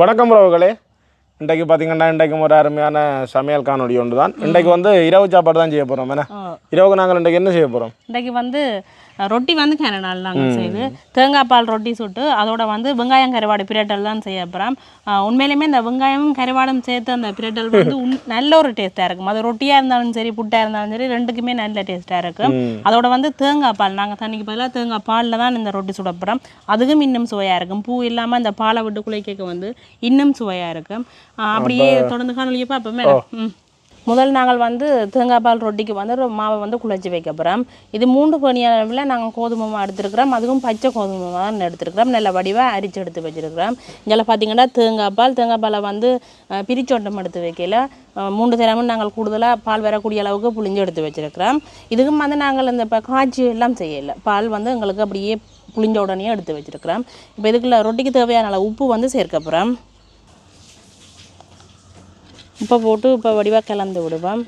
வணக்கம் உறவுகளே. இன்றைக்கு பார்த்தீங்கன்னா இன்றைக்கும் ஒரு அருமையான சமையல் காணொளி ஒன்று தான் இன்றைக்கு வந்து இரவு சாப்பாடு தான் செய்ய போகிறோம் என்ன. இரவுக்கு நாங்கள் இன்றைக்கு என்ன செய்ய போகிறோம் இன்றைக்கு வந்து ரொட்டி வந்து கேரநாள் நாங்கள் செய்து தேங்காய் பால் ரொட்டி சுட்டு அதோட வந்து வெங்காயம் கருவாடு பிரட்டல் தான் செய்ய போகிறோம் உண்மையிலுமே இந்த வெங்காயமும் கருவாடும் சேர்த்து அந்த பிரட்டல் வந்து நல்ல ஒரு டேஸ்ட்டாக இருக்கும். அது ரொட்டியாக இருந்தாலும் சரி புட்டாக இருந்தாலும் சரி ரெண்டுக்குமே நல்ல டேஸ்ட்டாக இருக்கும். அதோட வந்து தேங்காய் பால் நாங்கள் தண்ணிக்கு பதிலாக தேங்காய் பாலில் தான் இந்த ரொட்டி சுட போகிறோம் அதுக்கும் இன்னும் சுவையாக இருக்கும். பூ இல்லாமல் இந்த பாலை விட்டு குளிக்க வந்து இன்னும் சுவையாக இருக்கும். அப்படியே தொடர்ந்து காணொலியை பார்ப்போமே ம். முதல் நாங்கள் வந்து தேங்காய் பால் ரொட்டிக்கு வந்து மாவை வந்து குழச்சி வைக்க போகிறோம் இது மூன்று பணி அளவில் நாங்கள் கோதுமை மாவு எடுத்துருக்கிறோம். அதுவும் பச்சை கோதுமை மாவு தான் எடுத்துருக்கிறோம். நல்ல வடிவாக அரிச்சு எடுத்து வச்சிருக்கிறோம். இதில் பார்த்தீங்கன்னா தேங்காய் பால் தேங்காய் பாலை வந்து பிரிச்சோட்டம் எடுத்து வைக்கல. மூன்று தினமும் நாங்கள் கூடுதலாக பால் வரக்கூடிய அளவுக்கு புளிஞ்சு எடுத்து வச்சிருக்கிறோம். இதுக்கும் வந்து நாங்கள் இந்த இப்போ காய்ச்சி எல்லாம் செய்யலை. பால் வந்து எங்களுக்கு அப்படியே புளிஞ்ச உடனே எடுத்து வச்சிருக்கிறோம். இப்போ இதுக்குள்ள ரொட்டிக்கு தேவையான அளவு உப்பு வந்து சேர்க்க போகிறோம் உப்பை போட்டு இப்போ வடிவாக கலந்து விடுவோம்.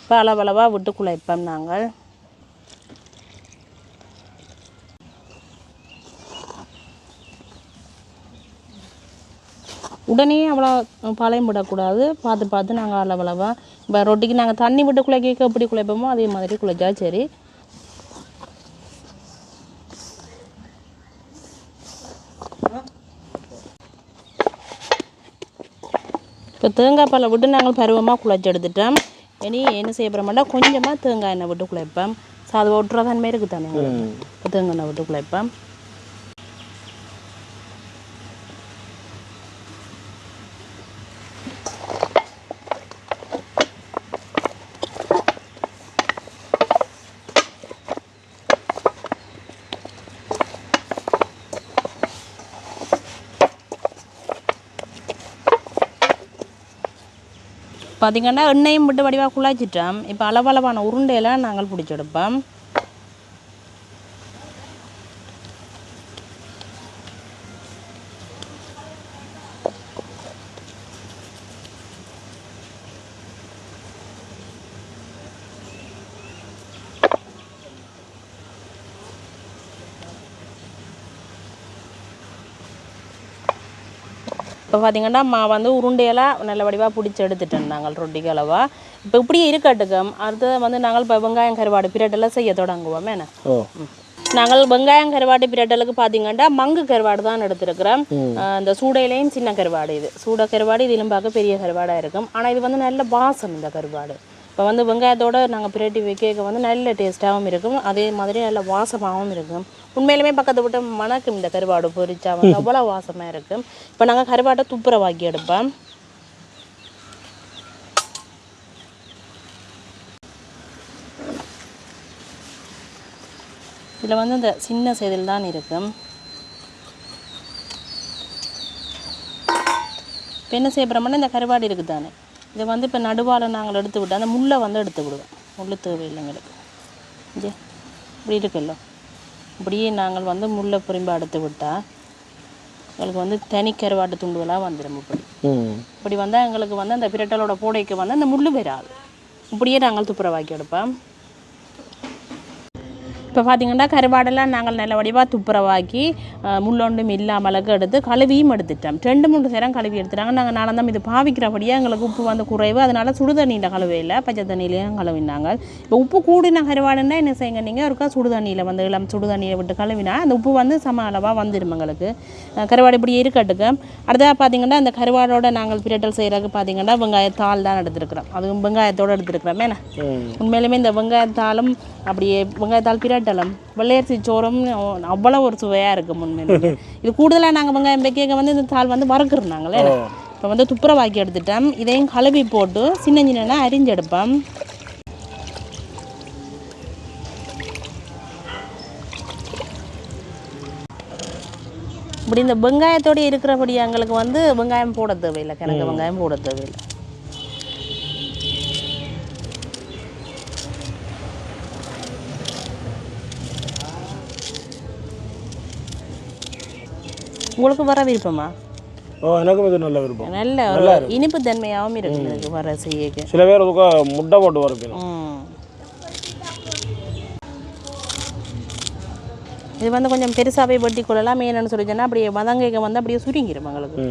இப்போ அளவளவாக விட்டு குழைப்போம் நாங்கள். உடனே அவ்வளோ பாலையும் விடக்கூடாது. பார்த்து பார்த்து நாங்கள் அளவளவாக இப்போ ரொட்டிக்கு நாங்கள் தண்ணி விட்டு குழைக்க எப்படி குழைப்போமோ அதே மாதிரி குழைச்சா சரி. தேங்காய் பாலை விட்டு நாங்கள் பருவமாக குழைச்சி எடுத்துட்டோம். இனி என்ன செய்ய போகிறோம்னா கொஞ்சமாக தேங்காய் எண்ணெய் விட்டு குழைப்போம். அது ஒட்டுற தன்மை இருக்குது தானே தேங்காய் எண்ணெய் விட்டு குழைப்போம். பார்த்திங்கன்னா எண்ணெயும் விட்டு வடிவாக குழாய்ச்சிட்டோம். இப்போ அளவளவான உருண்டையெல்லாம் நாங்கள் பிடிச்செடுப்போம் இப்போ பார்த்தீங்கன்னா மா வந்து உருண்டையெல்லாம் நல்ல வடிவாக பிடிச்சி எடுத்துட்டோம் நாங்கள் ரொட்டிக்கு அளவா. இப்போ இப்படியே இருக்கட்டுக்கும் அடுத்தது வந்து நாங்கள் இப்போ வெங்காயம் கருவாடு பிரட்டெல்லாம் செய்ய தொடங்குவோம். என்ன? நாங்கள் வெங்காயம் கருவாடு பிரட்டலுக்கு பார்த்தீங்கன்னா மங்கு கருவாடு தான் எடுத்திருக்கிறோம். இந்த சூடையிலையும் சின்ன கருவாடு இது. சூட கருவாடு இதிலும் பார்க்க பெரிய கருவாடாக இருக்கும். ஆனால் இது வந்து நல்ல வாசம் இந்த கருவாடு. இப்போ வந்து வெங்காயத்தோட நாங்கள் பிரட்டி வைக்க வந்து நல்ல டேஸ்ட்டாகவும் இருக்கும். அதே மாதிரி நல்ல வாசமாகவும் இருக்கும். உண்மையிலுமே பக்கத்து விட்டு மணக்கும் இந்த கருவாடு பொரிச்சா வந்து அவ்வளோ வாசமாக இருக்கும். இப்போ நாங்கள் கருவாட்டை துப்புரவாக்கி எடுப்போம். இதில் வந்து இந்த சின்ன செதில் தான் இருக்கும். இப்போ என்ன செய்ய போகிறோம்னா இந்த கருவாடு இருக்குது தானே இதை வந்து இப்போ நடுவால் நாங்கள் எடுத்து விட்டு அந்த முள்ளை வந்து எடுத்து விடுவோம். முள் தேவையில்லை எங்களுக்கு. இங்கே இப்படி இருக்குல்ல. இப்படியே நாங்கள் வந்து முள்ளை புரிம்பு எடுத்து விட்டால் எங்களுக்கு வந்து தனி கருவாட்டு துண்டுகளாக வந்துடும் இப்படி. இப்படி வந்தால் எங்களுக்கு வந்து அந்த பிரட்டலோட பூடைக்கு வந்து அந்த முள் வராது. இப்படியே நாங்கள் துப்புரவாக்கி எடுப்போம். இப்போ பார்த்தீங்கன்னா கருவாடெல்லாம் நாங்கள் நல்ல வடிவாக துப்புரவாக்கி முள்ளொண்டும் இல்லாமலுக்கு எடுத்து கழுவியும் எடுத்துட்டோம். ரெண்டு மூணு நேரம் கழுவி எடுத்துட்டாங்க. நாங்கள் நாளந்தம் இது பாவிக்கிறபடியாக எங்களுக்கு உப்பு வந்து குறைவு. அதனால சுடு தண்ணியில் கழுவையில் பச்சை தண்ணியிலையும் கழுவினாங்க. இப்போ உப்பு கூடின கருவாடுன்னா என்ன செய்யுங்க நீங்கள் ஒருக்கா சுடு தண்ணியில் வந்து இளம் சுடு தண்ணியை விட்டு கழுவினா அந்த உப்பு வந்து சம அளவாக வந்துடும் எங்களுக்கு. கருவாடு இப்படி இருக்கட்டுக்கு அடுத்ததாக பார்த்தீங்கன்னா அந்த கருவாடோட நாங்கள் பிரட்டல் செய்கிறதுக்கு பார்த்தீங்கன்னா வெங்காயத்தாள் தான் எடுத்துருக்குறோம். அதுவும் வெங்காயத்தோடு எடுத்துருக்குறோம். என்ன ம். உண்மையிலுமே இந்த வெங்காயத்தாலும் அப்படியே வெங்காயத்தாள் பிரட்டலும் வெள்ளையரிசி சோறும் அவ்வளோ ஒரு சுவையாக இருக்கும் உண்மையிலுமே இது கூடுதலாக நாங்கள் வெங்காயம் வைக்க வந்து இந்த தாள் வந்து வறுக்கிறோம் இப்போ வந்து துப்புரவாக்கி எடுத்துட்டோம் இதையும் கழுவி போட்டு சின்ன சின்னனா அரிஞ்சு எடுப்போம் இப்படி இந்த வெங்காயத்தோடு இருக்கிறபடி எங்களுக்கு வந்து வெங்காயம் போட தேவையில்லை. கிழங்கு வெங்காயம் போட தேவையில்லை. உங்களுக்கு வர விருப்பமா? ஓ எனக்கும் இது நல்ல விருப்பம். நல்ல இனிப்பு தன்மையாகவும் இதுக்கு வர செய்யக்கு. சில பேர் முட்டை போட்டு வறுக்கணும் ம். இது வந்து கொஞ்சம் பெருசாகவே வெட்டி கொள்ளலாம் என்னென்னு சொல்லி சொன்னால் அப்படியே வதங்கைக்க வந்து அப்படியே சுருங்கிடும் எங்களுக்கு.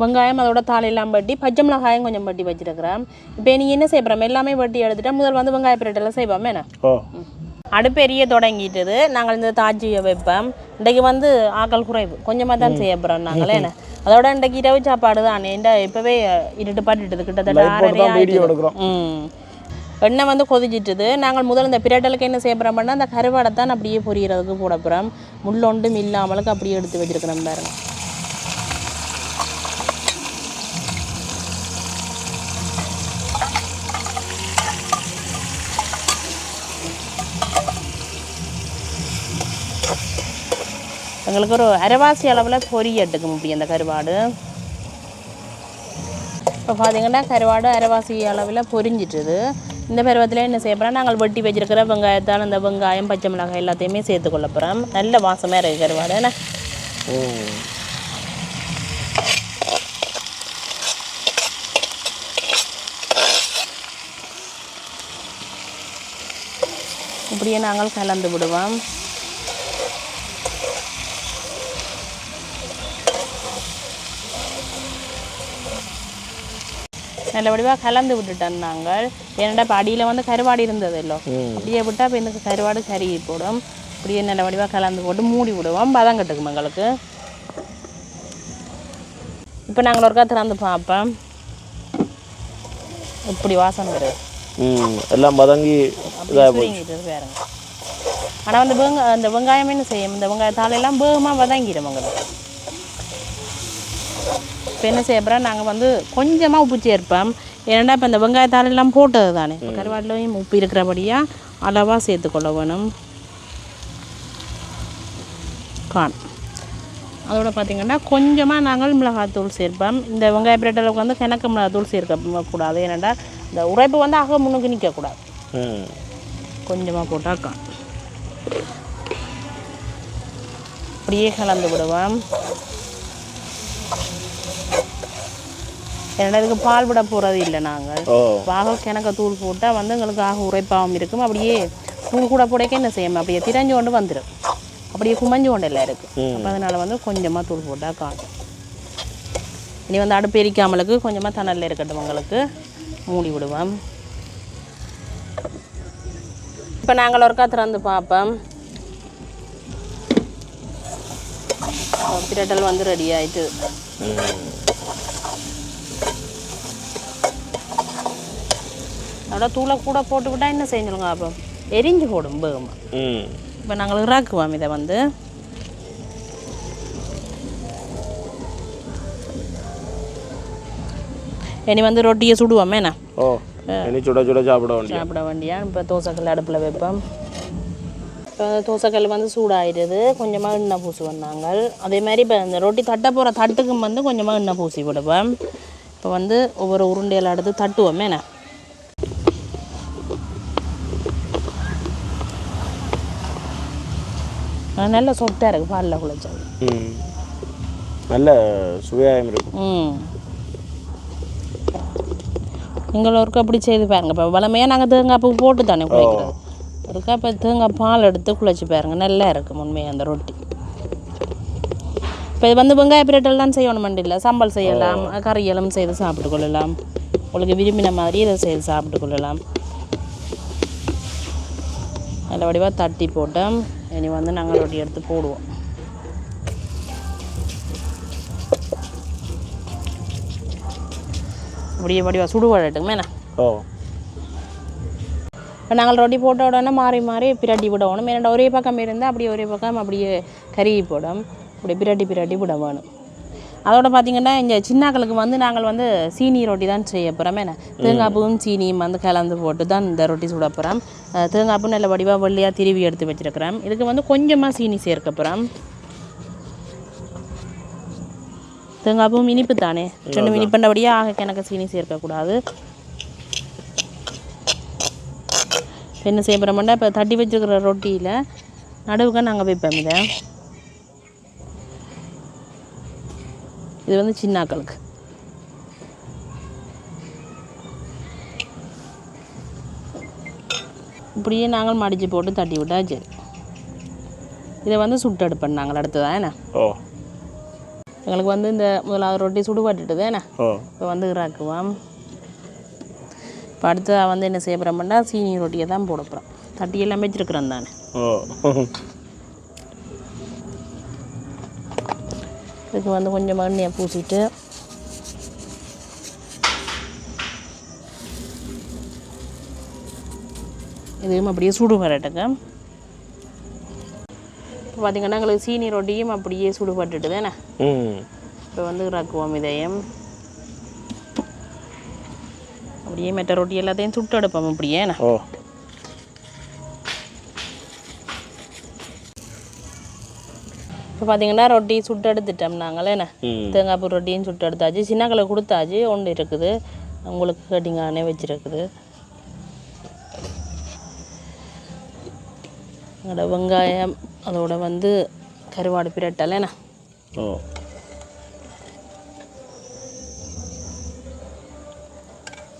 வெங்காயம் அதோட தாளையெல்லாம் வெட்டி பச்சை மிளகாயும் கொஞ்சம் வெட்டி வச்சிருக்கிறேன். இப்போ நீ என்ன செய்யப்படுறோம் எல்லாமே வெட்டி எடுத்துட்டா முதல் வந்து வெங்காய பிரட்டெல்லாம் செய்வோம் என்ன? ஓ அடுப்பு எரிய தொடங்கிட்டது. நாங்கள் இந்த தாஜியை வைப்போம். இன்றைக்கு வந்து ஆக்கள் குறைவு. கொஞ்சமாக தான் செய்ய போகிறோம் நாங்களே. என்ன? அதோட இன்றைக்கு இரவு சாப்பாடு தான். இந்த இப்போவே இருட்டு பாட்டுட்டுது கிட்டத்தட்ட ஆறரை. ம். எண்ணெய் வந்து கொதிச்சிட்டுது. நாங்கள் முதல்ல இந்த பிரட்டலுக்கு என்ன செய்ய போகிறோம்னா அந்த கருவாடை தான் அப்படியே பொரியறதுக்கு போட போகிறோம் முள்ளொண்டும் இல்லாமலுக்கு அப்படியே எடுத்து வச்சிருக்கிறோம் பாருங்க. எங்களுக்கு ஒரு அரைவாசி அளவில் பொரியட்டுக்கும் இப்படி அந்த கருவாடு. இப்போ பார்த்தீங்கன்னா கருவாடு அரைவாசி அளவில் பொரிஞ்சிட்டுது. இந்த பருவத்தில் என்ன செய்ய போகிறோம் நாங்கள் வெட்டி வச்சிருக்கிற வெங்காயத்தால் அந்த வெங்காயம் பச்சை மிளகாய் எல்லாத்தையுமே சேர்த்து கொள்ள போகிறோம் நல்ல வாசமாக இருக்குது கருவாடு என்ன? இப்படியே நாங்கள் கலந்து விடுவோம். நல்ல வடிவாக கலந்து விட்டுட்டோம் நாங்கள். ஏன்னாடா இப்போ அடியில் வந்து கருவாடு இருந்தது இல்லை ம். அப்படியே விட்டால் இப்போ இந்த கருவாடு கருகி போடும். அப்படியே நல்ல வடிவாக கலந்து போட்டு மூடி விடுவோம். பதம் கட்டுக்கும் எங்களுக்கு இப்போ நாங்கள் ஒருக்கா திறந்து பார்ப்போம். இப்படி வாசனை வருது. எல்லாம் பதங்கி ஆனால் வந்து வெங்க அந்த வெங்காயம் என்ன செய்யும்? இந்த வெங்காய தாளையெல்லாம் வேகமாக வதங்கிடும் உங்களுக்கு இப்போ என்ன செய்ய போகிறோம் நாங்கள் வந்து கொஞ்சமாக உப்பு சேர்ப்போம் ஏன்னா இப்போ இந்த வெங்காய தாளையெல்லாம் போட்டது தானே. இப்போ கருவாட்டிலையும் உப்பு இருக்கிறபடியாக அளவாக சேர்த்துக்கொள்ள வேணும். கான். அதோட பார்த்தீங்கன்னா கொஞ்சமாக நாங்கள் மிளகாத்தூள் சேர்ப்போம். இந்த வெங்காய பிரட்டலுக்கு வந்து கிணக்கு மிளகாத்தூள் சேர்க்க கூடாது. ஏன்னாடா இந்த உரைப்பு வந்து அக முன்னுக்கு நிற்கக்கூடாது. கொஞ்சமாக போட்டால் கான். அப்படியே கலந்து விடுவோம். ஏன்னா இதுக்கு பால் விட போகிறது இல்லை நாங்கள் ஆக கிணக்க தூள் போட்டால் வந்து எங்களுக்கு ஆக உரைப்பாகவும் இருக்கும். அப்படியே தூள் கூட போடக்க என்ன செய்யும் அப்படியே திரஞ்சு கொண்டு வந்துடும் அப்படியே குமஞ்சு கொண்டு எல்லாம் இருக்குது. அப்போ அதனால் வந்து கொஞ்சமாக தூள் போட்டால் காணும். இனி வந்து அடுப்பு எரிக்காமலுக்கு கொஞ்சமாக தணலில் இருக்கட்டும் உங்களுக்கு. மூடி விடுவோம். இப்போ நாங்கள் ஒருக்கா திறந்து பார்ப்போம். பிரட்டல் வந்து ரெடி ஆயிட்டு. அதோட தூளை கூட போட்டு விட்டா என்ன செஞ்சிருங்க அப்போ எரிஞ்சு போடும் வேகமாக ம் இப்போ நாங்கள் இறாக்குவோம் இதை வந்து இனி வந்து ரொட்டியை சுடுவோம் என்ன ஓ இனி சுட சுட சாப்பிட வேண்டிய சாப்பிட வேண்டியா இப்போ தோசைக்கல் அடுப்பில் வைப்போம் இப்போ தோசைக்கல் வந்து சூடாயிடுது கொஞ்சமாக எண்ணெய் பூசுவோம் நாங்கள் அதே மாதிரி இப்போ இந்த ரொட்டி தட்ட போகிற தட்டுக்கும் வந்து கொஞ்சமாக எண்ணெய் பூசி விடுவோம் இப்போ வந்து ஒவ்வொரு உருண்டையில் எடுத்து தட்டுவோம் என்ன ஆ, நல்ல சொட்டாக இருக்குது பாலில் குழைச்சது ம். நல்ல சுவையாயம் இருக்கும். ம். நீங்கள் ஒருக்கா அப்படி செய்து பாருங்க. இப்போ வளமையாக நாங்கள் தேங்காய் பூ போட்டு தானே குழைக்கிறது ஒருக்கா இப்போ தேங்காய் பால் எடுத்து குழைச்சி பாருங்க. நல்லா இருக்கும் உண்மையாக அந்த ரொட்டி. இப்போ இது வந்து வெங்காய பிரட்டல் தான் செய்யணும் இல்லை சம்பல் செய்யலாம் கறியெல்லாம் செய்து சாப்பிட்டு கொள்ளலாம். உங்களுக்கு விரும்பின மாதிரி இதை செய்து சாப்பிட்டு கொள்ளலாம். நல்ல வடிவாக தட்டி போட்டோம். இனி வந்து நாங்கள் ரொட்டி எடுத்து போடுவோம். இப்படியே வடிவாக சுடுவடட்டுமே என்ன? ஓ. இப்போ நாங்கள் ரொட்டி போட்ட உடனே மாறி மாறி பிரட்டி விடணும். ஏன்னா ஒரே பக்கம் இருந்தால் அப்படியே ஒரே பக்கம் அப்படியே கருகி போடும். அப்படி பிரட்டி பிரட்டி விட வேணும். அதோட பார்த்தீங்கன்னா இங்கே சின்னாக்களுக்கு வந்து நாங்கள் வந்து சீனி ரொட்டி தான் செய்ய போகிறோம் என்ன? தேங்காய் பூவும் சீனியும் வந்து கலந்து போட்டு தான் இந்த ரொட்டி சுட போகிறோம் தேங்காய் பூ நல்ல வடிவாக வெள்ளையாக திருவி எடுத்து வச்சிருக்கிறோம். இதுக்கு வந்து கொஞ்சமாக சீனி சேர்க்க போகிறோம் தேங்காய் பூவும் இனிப்பு தானே ரெண்டு இனிப்புண்டபடியாக ஆக எனக்கு சீனி சேர்க்கக்கூடாது. என்ன செய்ய போகிறோம்னா இப்போ தட்டி வச்சிருக்கிற ரொட்டியில் நடுவுக்கு நாங்கள் வைப்போம் இதை. இது வந்து சின்னாக்களுக்கு இப்படியே நாங்கள் மடித்து போட்டு தட்டி விட்டா சரி. இதை வந்து சுட்டு எடுப்பேன் நாங்கள். அடுத்ததான் என்ன? ஓ. எங்களுக்கு வந்து இந்த முதலாவது ரொட்டி சுடுபட்டுட்டுது என்ன? இப்போ வந்து இறாக்குவோம். இப்போ அடுத்ததாக வந்து என்ன செய்ய போகிறோம்னா சீனி ரொட்டியை தான் போட போகிறோம் தட்டி எல்லாம் வச்சிருக்கிறேன் தானே. ஓ. இதுக்கு வந்து கொஞ்சம் எண்ணெயை பூசிட்டு இதுவும் அப்படியே சுடு வரட்டுங்க இப்போ பார்த்தீங்கன்னா எங்களுக்கு சீனி ரொட்டியும் அப்படியே சுடுபட்டுட்டு தானே இப்போ வந்து இறக்குவோம் இதையும். அப்படியே மெட்ட ரொட்டி எல்லாத்தையும் சுட்டு எடுப்போம் அப்படியே ஓ. இப்போ பார்த்தீங்கன்னா ரொட்டி சுட்டு எடுத்துட்டோம் நாங்களே. என்ன? தேங்காய் பூ ரொட்டியும் சுட்டு எடுத்தாச்சு சின்னக்களை கொடுத்தாச்சு. ஒன்று இருக்குது. உங்களுக்கு கட்டிங்கானே வச்சிருக்குது. அதோட வெங்காயம் அதோட வந்து கருவாடு பிரட்டல் என்ன? ஓ.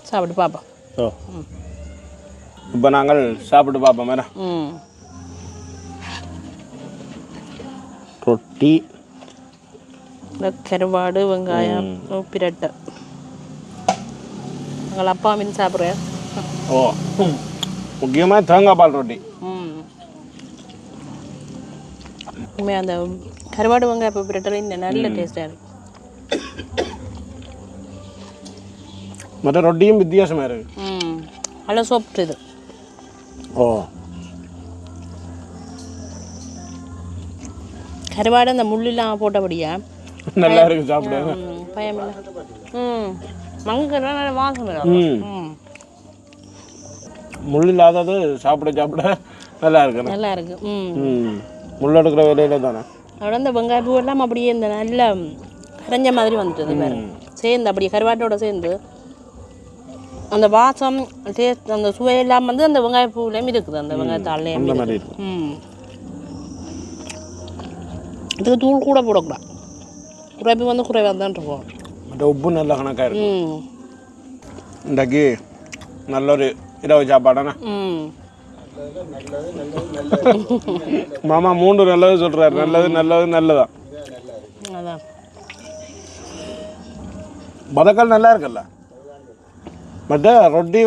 சாப்பிட்டு பார்ப்போம் ஓ. இப்போ நாங்கள் சாப்பிட்டு பார்ப்போம் மேடம் ம். ரொட்டி. கருவாடு வெங்காயம் பிரட்டை எங்கள் அப்பா மீன் சாப்பிட்றேன். ஓ. முக்கியமாக தேங்காய் பால் ரொட்டி. உண்மையாக அந்த கருவாடு வெங்காய பிரட்டல் இந்த நல்ல டேஸ்ட்டாக இருக்கும் மற்ற ரொட்டியும் வித்தியாசமாக இருக்கு. நல்லா சாப்பிட்டு இது. ஓ. கருவாடு அந்த முள்ளெல்லாம் போட்டபடியா? நல்லா இருக்கு சாப்பிட. ம் பயம் இல்லை ம் மங்கலாம் நல்ல வாசம். ம். முள் இல்லாதது சாப்பிட சாப்பிட. நல்லா இருக்கு. நல்லா இருக்கு. ம். முள் எடுக்கிற வேலையில தானே? அதோட இந்த வெங்காய பூ எல்லாம் அப்படியே இந்த நல்ல கரைஞ்ச மாதிரி வந்துட்டது வேறு. சேர்ந்து அப்படியே கருவாட்டோட சேர்ந்து அந்த வாசம் டேஸ்ட் அந்த சுவையெல்லாம் வந்து அந்த வெங்காய பூவிலையும் இருக்குது அந்த வெங்காயத்தாள்லையும் ம். இதுக்கு தூள் கூட போடக்கூடாது குறைப்பு வந்து குறைவாக தான் இருக்கும் மற்ற உப்பு நல்ல கணக்காக இருக்கு ம் இன்றைக்கு நல்ல ஒரு இரவு சாப்பாடாண்ணா மாமா மூன்று நல்லது சொல்றாரு நல்லது நல்லது நல்லதான் அதான் பதக்கல் நல்லா இருக்குல்ல மற்ற ரொட்டி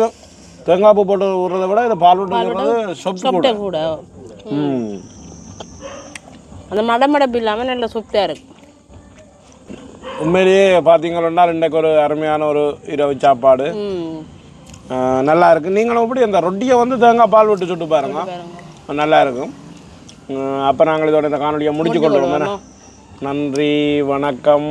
தேங்காய் பூ போட்டு விடுறத விட இதை பால் விட்டு சொப்பு கூட சொப்டை கூட ம் அந்த மடமடப்பு இல்லாமல் நல்ல சொப்டாக இருக்கு. உண்மையிலேயே பார்த்தீங்கன்னா இன்றைக்கு ஒரு அருமையான ஒரு இரவு சாப்பாடு. நல்லா இருக்கு. நீங்களும் எப்படி அந்த ரொட்டியை வந்து தேங்காய் பால் விட்டு சுட்டு பாருங்க. பாருங்க. நல்லா இருக்கும். அப்போ நாங்கள் இதோட இந்த காணொலியை முடிச்சு கொள்ளுவோம் நன்றி வணக்கம்.